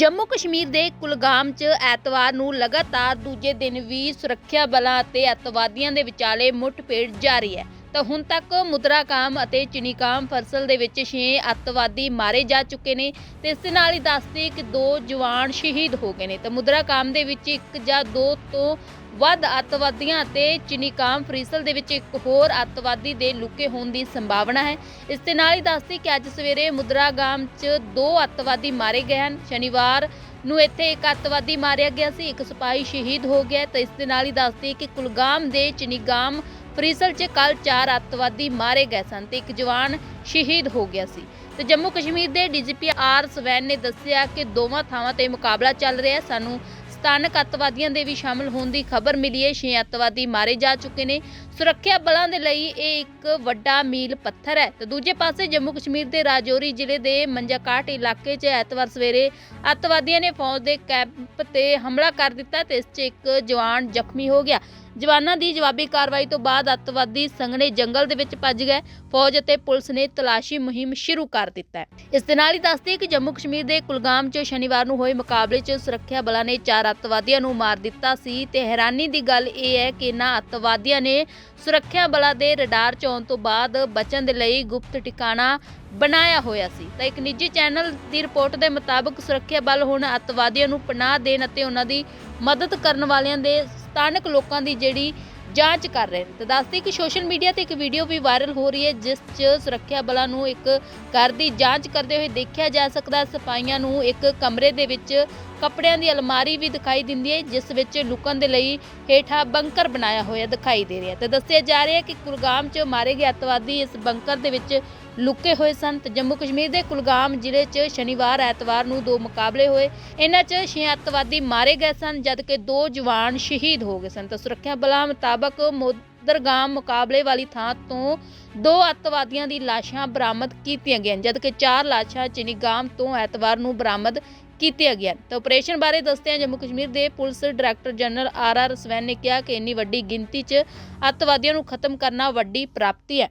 ਜੰਮੂ ਕਸ਼ਮੀਰ ਦੇ ਕੁਲਗਾਮ 'ਚ ਐਤਵਾਰ ਨੂੰ ਲਗਾਤਾਰ ਦੂਜੇ ਦਿਨ ਵੀ ਸੁਰੱਖਿਆ ਬਲਾਂ ਅਤੇ ਅੱਤਵਾਦੀਆਂ ਦੇ ਵਿਚਾਲੇ ਮੁੱਠਭੇੜ ਜਾਰੀ ਹੈ। ਤਾਂ ਹੁਣ ਤੱਕ ਮੁਦਰਾ ਕਾਮ ਅਤੇ ਚਿਨੀਕਾਮ ਫਸਲ ਦੇ ਵਿੱਚ 6 ਅੱਤਵਾਦੀ ਮਾਰੇ ਜਾ ਚੁੱਕੇ ਨੇ ਤੇ ਇਸ ਦੇ ਨਾਲ ਹੀ ਦੱਸਦੇ ਕਿ ਦੋ ਜਵਾਨ ਸ਼ਹੀਦ ਹੋ ਗਏ ਨੇ। ਤਾਂ ਮੁਦਰਾ ਕਾਮ ਦੇ ਵਿੱਚ ਇੱਕ ਜਾਂ ਦੋ ਤੋਂ ਵੱਧ ਅੱਤਵਾਦੀਆਂ ਅਤੇ ਚਿਨੀਕਾਮ ਫਰੀਸਲ ਦੇ ਵਿੱਚ ਇੱਕ ਹੋਰ ਅੱਤਵਾਦੀ ਦੇ ਲੁਕੇ ਹੋਣ ਦੀ ਸੰਭਾਵਨਾ ਹੈ। ਇਸ ਦੇ ਨਾਲ ਹੀ ਦੱਸਦੀ ਕਿ ਅੱਜ ਸਵੇਰੇ ਮੁਦਰਾਗਾਮ 'ਚ ਦੋ ਅੱਤਵਾਦੀ ਮਾਰੇ ਗਏ ਹਨ। ਸ਼ਨੀਵਾਰ ਨੂੰ ਇੱਥੇ ਇੱਕ ਅੱਤਵਾਦੀ ਮਾਰਿਆ ਗਿਆ ਸੀ, ਇੱਕ ਸਿਪਾਹੀ ਸ਼ਹੀਦ ਹੋ ਗਿਆ ਤਾਂ ਇਸ ਦੇ ਨਾਲ ਹੀ ਦੱਸਦੀ ਕਿ ਕੁਲਗਾਮ ਦੇ ਚਿਨੀਗਾਮ ਫਰੀਸਲ 'ਚ ਕੱਲ ਚਾਰ ਅੱਤਵਾਦੀ ਮਾਰੇ ਗਏ ਸਨ ਤੇ ਇੱਕ ਜਵਾਨ ਸ਼ਹੀਦ ਹੋ ਗਿਆ ਸੀ। ਤੇ ਜੰਮੂ ਕਸ਼ਮੀਰ ਦੇ ਡੀਜੀਪੀ ਆਰ ਸਵੈਨ ਨੇ ਦੱਸਿਆ ਕਿ ਦੋਵਾਂ ਥਾਵਾਂ ਤੇ ਮੁਕਾਬਲਾ ਚੱਲ ਰਿਹਾ ਸਾਨੂੰ ਸਥਾਨਕ ਅੱਤਵਾਦੀਆਂ ਦੇ ਵੀ ਸ਼ਾਮਲ ਹੋਣ ਦੀ ਖਬਰ ਮਿਲੀ ਹੈ। ਛੇ ਅੱਤਵਾਦੀ ਮਾਰੇ ਜਾ ਚੁੱਕੇ ਨੇ। ਸੁਰੱਖਿਆ ਬਲਾਂ ਦੇ ਲਈ ਇਹ ਇੱਕ ਵੱਡਾ ਮੀਲ ਪੱਥਰ ਹੈ। ਤੇ ਦੂਜੇ ਪਾਸੇ ਜੰਮੂ ਕਸ਼ਮੀਰ ਦੇ ਰਾਜੌਰੀ ਜ਼ਿਲ੍ਹੇ ਦੇ ਮੰਜਾਕਾਟ ਇਲਾਕੇ 'ਚ ਐਤਵਾਰ ਸਵੇਰੇ ਅੱਤਵਾਦੀਆਂ ਨੇ ਫੌਜ ਦੇ ਕੈਂਪ ਤੇ ਹਮਲਾ ਕਰ ਦਿੱਤਾ ਤੇ ਇਸ 'ਚ ਇੱਕ ਜਵਾਨ ਜ਼ਖਮੀ ਹੋ ਗਿਆ। ਜਵਾਨਾਂ ਦੀ ਜਵਾਬੀ ਕਾਰਵਾਈ ਤੋਂ ਬਾਅਦ ਅੱਤਵਾਦੀ ਸੰਘਣੇ ਜੰਗਲ ਦੇ ਵਿੱਚ ਭੱਜ ਗਏ। ਫੌਜ ਅਤੇ ਪੁਲਿਸ ਨੇ ਤਲਾਸ਼ੀ ਮੁਹਿੰਮ ਸ਼ੁਰੂ ਕਰ ਦਿੱਤਾ ਇਸ ਦੇ ਨਾਲ ਹੀ ਦੱਸਦੇ ਕਿ ਜੰਮੂ ਕਸ਼ਮੀਰ ਦੇ ਕੁਲਗਾਮ 'ਚ ਸ਼ਨੀਵਾਰ ਨੂੰ ਹੋਏ ਮੁਕਾਬਲੇ 'ਚ ਸੁਰੱਖਿਆ ਬਲਾਂ ਨੇ ਚਾਰ ਅੱਤਵਾਦੀਆਂ ਨੂੰ ਮਾਰ ਦਿੱਤਾ ਸੀ। ਤੇ ਹੈਰਾਨੀ ਦੀ ਗੱਲ ਇਹ ਹੈ ਕਿ ਇਹਨਾਂ ਅੱਤਵਾਦੀਆਂ ਨੇ ਸੁਰੱਖਿਆ ਬਲਾਂ ਦੇ ਰਡਾਰ 'ਚ ਆਉਣ ਤੋਂ ਬਾਅਦ ਬਚਣ ਦੇ ਲਈ ਗੁਪਤ ਟਿਕਾਣਾ ਬਣਾਇਆ ਹੋਇਆ ਸੀ। ਤਾਂ ਇੱਕ ਨਿੱਜੀ ਚੈਨਲ ਦੀ ਰਿਪੋਰਟ ਦੇ ਮੁਤਾਬਕ ਸੁਰੱਖਿਆ ਬਲ ਹੁਣ ਅੱਤਵਾਦੀਆਂ ਨੂੰ ਪਨਾਹ ਦੇਣ ਅਤੇ ਉਹਨਾਂ ਦੀ ਮਦਦ ਕਰਨ ਵਾਲਿਆਂ ਦੇ ਸਥਾਨਕ ਲੋਕਾਂ ਦੀ ਜਿਹੜੀ ਜਾਂਚ ਕਰ ਰਹੇ ਨੇ। ਤਾਂ ਦੱਸਦੇ ਕਿ ਸੋਸ਼ਲ ਮੀਡੀਆ ਤੇ ਇੱਕ ਵੀਡੀਓ ਵੀ ਵਾਇਰਲ ਹੋ ਰਹੀ ਹੈ, ਜਿਸ 'ਚ ਸੁਰੱਖਿਆ ਬਲਾਂ ਨੂੰ ਇੱਕ ਘਰ ਦੀ ਜਾਂਚ ਕਰਦੇ ਹੋਏ ਦੇਖਿਆ ਜਾ ਸਕਦਾ ਹੈ। ਸਿਪਾਹੀਆਂ ਨੂੰ ਇੱਕ ਕਮਰੇ ਦੇ ਵਿੱਚ ਕੱਪੜਿਆਂ ਦੀ ਅਲਮਾਰੀ ਵੀ ਦਿਖਾਈ ਦਿੰਦੀ ਹੈ, ਜਿਸ ਵਿੱਚ ਲੁਕਣ ਦੇ ਲਈ ਹੇਠਾਂ ਬੰਕਰ ਬਣਾਇਆ ਹੋਇਆ ਦਿਖਾਈ ਦੇ ਰਿਹਾ ਤੇ ਦੱਸਿਆ ਜਾ ਰਿਹਾ ਹੈ ਕਿ ਕੁਲਗਾਮ 'ਚ ਮਾਰੇ ਗਏ ਅੱਤਵਾਦੀ ਇਸ ਬੰਕਰ ਦੇ ਵਿੱਚ ਲੁਕੇ ਹੋਏ ਸਨ ਤੇ ਜੰਮੂ ਕਸ਼ਮੀਰ ਦੇ ਕੁਲਗਾਮ ਜ਼ਿਲ੍ਹੇ 'ਚ ਸ਼ਨੀਵਾਰ, ਐਤਵਾਰ ਨੂੰ ਦੋ ਮੁਕਾਬਲੇ ਹੋਏ। ਇਹਨਾਂ 'ਚ ਛੇ ਅੱਤਵਾਦੀ ਮਾਰੇ ਗਏ ਸਨ, ਜਦਕਿ ਦੋ ਜਵਾਨ ਸ਼ਹੀਦ ਹੋ ਗਏ ਸਨ। ਤਾਂ ਸੁਰੱਖਿਆ ਬਲਾਂ ਮੁਤਾਬਕ ਮੋਦਰਗਾਮ ਮੁਕਾਬਲੇ ਵਾਲੀ ਥਾਂ ਤੋਂ ਦੋ ਅੱਤਵਾਦੀਆਂ ਦੀ ਲਾਸ਼ਾਂ ਬਰਾਮਦ ਕੀਤੀਆਂ ਗਈਆਂ ਜਦਕਿ ਚਾਰ ਲਾਸ਼ਾਂ ਚਿਨੀਗਾਮ ਤੋਂ ਐਤਵਾਰ ਨੂੰ ਬਰਾਮਦ ਕੀਤੀਆਂ ਗਈਆਂ ਤਾਂ ਆਪਰੇਸ਼ਨ ਬਾਰੇ ਦੱਸਦਿਆਂ ਜੰਮੂ ਕਸ਼ਮੀਰ ਦੇ police director general R R Swain ਨੇ ਕਿਹਾ ਕਿ ਇੰਨੀ ਵੱਡੀ ਗਿਣਤੀ 'ਚ ਅੱਤਵਾਦੀਆਂ ਨੂੰ ਖਤਮ ਕਰਨਾ ਵੱਡੀ ਪ੍ਰਾਪਤੀ ਹੈ।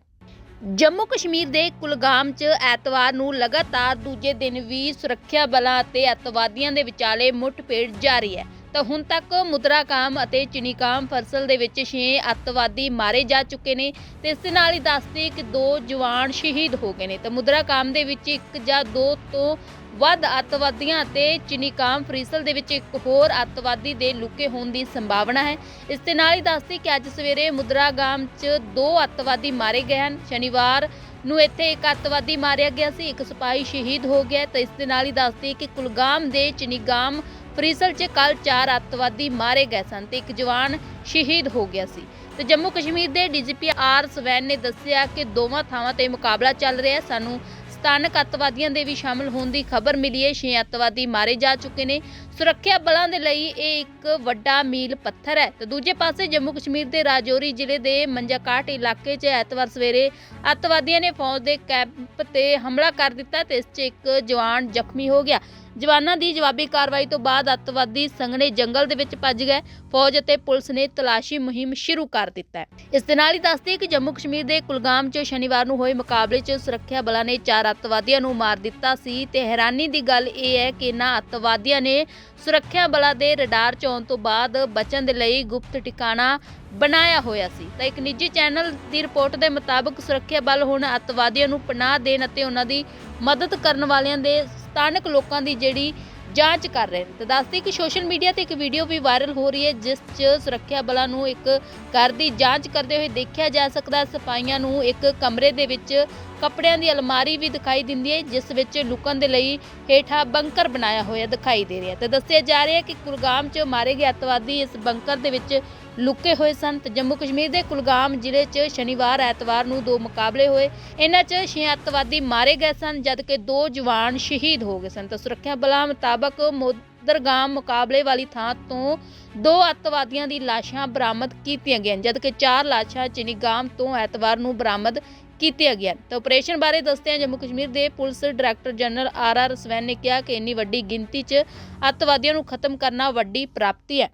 ਜੰਮੂ ਕਸ਼ਮੀਰ ਦੇ ਕੁਲਗਾਮ 'ਚ ਐਤਵਾਰ ਨੂੰ ਲਗਾਤਾਰ ਦੂਜੇ ਦਿਨ ਵੀ ਸੁਰੱਖਿਆ ਬਲਾਂ ਅਤੇ ਅੱਤਵਾਦੀਆਂ ਦੇ ਵਿਚਾਲੇ ਮੁੱਠਭੇੜ ਜਾਰੀ ਹੈ। ਤਾਂ ਹੁਣ ਤੱਕ ਮੁਦਰਾ ਕਾਮ ਅਤੇ ਚਿਨੀਕਾਮ ਫਸਲ ਦੇ ਵਿੱਚ 6 ਅੱਤਵਾਦੀ ਮਾਰੇ ਜਾ ਚੁੱਕੇ ਨੇ ਤੇ ਇਸ ਦੇ ਨਾਲ ਹੀ ਦੱਸਦੇ ਕਿ ਦੋ ਜਵਾਨ ਸ਼ਹੀਦ ਹੋ ਗਏ ਨੇ। ਤਾਂ ਮੁਦਰਾ ਕਾਮ ਦੇ ਵਿੱਚ ਇੱਕ ਜਾਂ ਦੋ ਤੋਂ ਵੱਧ ਅੱਤਵਾਦੀਆਂ ਅਤੇ ਚਿਨੀਕਾਮ ਫਰੀਸਲ ਦੇ ਵਿੱਚ ਇੱਕ ਹੋਰ ਅੱਤਵਾਦੀ ਦੇ ਲੁਕੇ ਹੋਣ ਦੀ ਸੰਭਾਵਨਾ ਹੈ। ਇਸ ਦੇ ਨਾਲ ਹੀ ਦੱਸਦੀ ਕਿ ਅੱਜ ਸਵੇਰੇ ਮੁਦਰਾਗਾਮ 'ਚ ਦੋ ਅੱਤਵਾਦੀ ਮਾਰੇ ਗਏ ਹਨ। ਸ਼ਨੀਵਾਰ ਨੂੰ ਇੱਥੇ ਇੱਕ ਅੱਤਵਾਦੀ ਮਾਰਿਆ ਗਿਆ ਸੀ, ਇੱਕ ਸਿਪਾਹੀ ਸ਼ਹੀਦ ਹੋ ਗਿਆ ਤਾਂ ਇਸ ਦੇ ਨਾਲ ਹੀ ਦੱਸਦੀ ਕਿ ਕੁਲਗਾਮ ਦੇ ਚਿਨੀਗਾਮ ਫਰੀਸਲ 'ਚ ਕੱਲ ਚਾਰ ਅੱਤਵਾਦੀ ਮਾਰੇ ਗਏ ਸਨ ਤੇ ਇੱਕ ਜਵਾਨ ਸ਼ਹੀਦ ਹੋ ਗਿਆ ਸੀ। ਤੇ ਜੰਮੂ ਕਸ਼ਮੀਰ ਦੇ ਡੀਜੀਪੀ ਆਰ ਸਵੈਨ ਨੇ ਦੱਸਿਆ ਕਿ ਦੋਵਾਂ ਥਾਵਾਂ ਤੇ ਮੁਕਾਬਲਾ ਚੱਲ ਰਿਹਾ ਸਾਨੂੰ ਸਥਾਨਕ ਅੱਤਵਾਦੀਆਂ ਦੇ ਵੀ ਸ਼ਾਮਲ ਹੋਣ ਦੀ ਖਬਰ ਮਿਲੀ ਹੈ। ਛੇ ਅੱਤਵਾਦੀ ਮਾਰੇ ਜਾ ਚੁੱਕੇ ਨੇ। ਸੁਰੱਖਿਆ ਬਲਾਂ ਦੇ ਲਈ ਇਹ ਇੱਕ ਵੱਡਾ ਮੀਲ ਪੱਥਰ ਹੈ। ਤੇ ਦੂਜੇ ਪਾਸੇ ਜੰਮੂ ਕਸ਼ਮੀਰ ਦੇ ਰਾਜੌਰੀ ਜ਼ਿਲ੍ਹੇ ਦੇ ਮੰਜਾਕਾਟ ਇਲਾਕੇ 'ਚ ਐਤਵਾਰ ਸਵੇਰੇ ਅੱਤਵਾਦੀਆਂ ਨੇ ਫੌਜ ਦੇ ਕੈਂਪ ਤੇ ਹਮਲਾ ਕਰ ਦਿੱਤਾ ਤੇ ਇਸ 'ਚ ਇੱਕ ਜਵਾਨ ਜ਼ਖਮੀ ਹੋ ਗਿਆ। ਜਵਾਨਾਂ ਦੀ ਜਵਾਬੀ ਕਾਰਵਾਈ ਤੋਂ ਬਾਅਦ ਅੱਤਵਾਦੀ ਸੰਘਣੇ ਜੰਗਲ ਦੇ ਵਿੱਚ ਭੱਜ ਗਏ। ਫੌਜ ਅਤੇ ਪੁਲਿਸ ਨੇ ਤਲਾਸ਼ੀ ਮੁਹਿੰਮ ਸ਼ੁਰੂ ਕਰ ਦਿੱਤਾ ਇਸ ਦੇ ਨਾਲ ਹੀ ਦੱਸਦੇ ਕਿ ਜੰਮੂ ਕਸ਼ਮੀਰ ਦੇ ਕੁਲਗਾਮ 'ਚ ਸ਼ਨੀਵਾਰ ਨੂੰ ਹੋਏ ਮੁਕਾਬਲੇ 'ਚ ਸੁਰੱਖਿਆ ਬਲਾਂ ਨੇ ਚਾਰ ਅੱਤਵਾਦੀਆਂ ਨੂੰ ਮਾਰ ਦਿੱਤਾ ਸੀ। ਤੇ ਹੈਰਾਨੀ ਦੀ ਗੱਲ ਇਹ ਹੈ ਕਿ ਇਹਨਾਂ ਅੱਤਵਾਦੀਆਂ ਨੇ ਸੁਰੱਖਿਆ ਬਲਾਂ ਦੇ ਰਡਾਰ 'ਚ ਆਉਣ ਤੋਂ ਬਾਅਦ ਬਚਣ ਦੇ ਲਈ ਗੁਪਤ ਟਿਕਾਣਾ ਬਣਾਇਆ ਹੋਇਆ ਸੀ। ਤਾਂ ਇੱਕ ਨਿੱਜੀ ਚੈਨਲ ਦੀ ਰਿਪੋਰਟ ਦੇ ਮੁਤਾਬਕ ਸੁਰੱਖਿਆ ਬਲ ਹੁਣ ਅੱਤਵਾਦੀਆਂ ਨੂੰ ਪਨਾਹ ਦੇਣ ਅਤੇ ਉਹਨਾਂ ਦੀ ਮਦਦ ਕਰਨ ਵਾਲਿਆਂ ਦੇ ਸਥਾਨਕ ਲੋਕਾਂ ਦੀ ਜਿਹੜੀ ਜਾਂਚ ਕਰ ਰਹੇ ਨੇ। ਤਾਂ ਦੱਸਦੇ ਕਿ ਸੋਸ਼ਲ ਮੀਡੀਆ ਤੇ ਇੱਕ ਵੀਡੀਓ ਵੀ ਵਾਇਰਲ ਹੋ ਰਹੀ ਹੈ, ਜਿਸ 'ਚ ਸੁਰੱਖਿਆ ਬਲਾਂ ਨੂੰ ਇੱਕ ਘਰ ਦੀ ਜਾਂਚ ਕਰਦੇ ਹੋਏ ਦੇਖਿਆ ਜਾ ਸਕਦਾ ਹੈ ਸਿਪਾਹੀਆਂ ਨੂੰ ਇੱਕ ਕਮਰੇ ਦੇ ਵਿੱਚ ਕੱਪੜਿਆਂ ਦੀ ਅਲਮਾਰੀ ਵੀ ਦਿਖਾਈ ਦਿੰਦੀ ਹੈ, ਜਿਸ ਵਿੱਚ ਲੁਕਣ ਦੇ ਲਈ ਹੇਠਾਂ ਬੰਕਰ ਬਣਾਇਆ ਹੋਇਆ ਦਿਖਾਈ ਦੇ ਰਿਹਾ ਤੇ ਦੱਸਿਆ ਜਾ ਰਿਹਾ ਹੈ ਕਿ ਕੁਲਗਾਮ 'ਚ ਮਾਰੇ ਗਏ ਅੱਤਵਾਦੀ ਇਸ ਬੰਕਰ ਦੇ ਵਿੱਚ ਲੁਕੇ ਹੋਏ ਸਨ ਤੇ ਜੰਮੂ ਕਸ਼ਮੀਰ ਦੇ ਕੁਲਗਾਮ ਜ਼ਿਲ੍ਹੇ 'ਚ ਸ਼ਨੀਵਾਰ, ਐਤਵਾਰ ਨੂੰ ਦੋ ਮੁਕਾਬਲੇ ਹੋਏ। ਇਹਨਾਂ 'ਚ ਛੇ ਅੱਤਵਾਦੀ ਮਾਰੇ ਗਏ ਸਨ, ਜਦਕਿ ਦੋ ਜਵਾਨ ਸ਼ਹੀਦ ਹੋ ਗਏ ਸਨ। ਤਾਂ ਸੁਰੱਖਿਆ ਬਲਾਂ ਮੁਤਾਬਕ ਮੋਦਰਗਾਮ ਮੁਕਾਬਲੇ ਵਾਲੀ ਥਾਂ ਤੋਂ ਦੋ ਅੱਤਵਾਦੀਆਂ ਦੀ ਲਾਸ਼ਾਂ ਬਰਾਮਦ ਕੀਤੀਆਂ ਗਈਆਂ, ਜਦਕਿ ਚਾਰ ਲਾਸ਼ਾਂ ਚਿਨੀਗਾਮ ਤੋਂ ਐਤਵਾਰ ਨੂੰ ਬਰਾਮਦ ਕੀਤੀਆਂ ਗਈਆਂ। ਤਾਂ ਆਪਰੇਸ਼ਨ ਬਾਰੇ ਦੱਸਦਿਆਂ ਜੰਮੂ ਕਸ਼ਮੀਰ ਦੇ police director general R R Swain ਨੇ ਕਿਹਾ ਕਿ ਇੰਨੀ ਵੱਡੀ ਗਿਣਤੀ 'ਚ ਅੱਤਵਾਦੀਆਂ ਨੂੰ ਖਤਮ ਕਰਨਾ ਵੱਡੀ ਪ੍ਰਾਪਤੀ ਹੈ।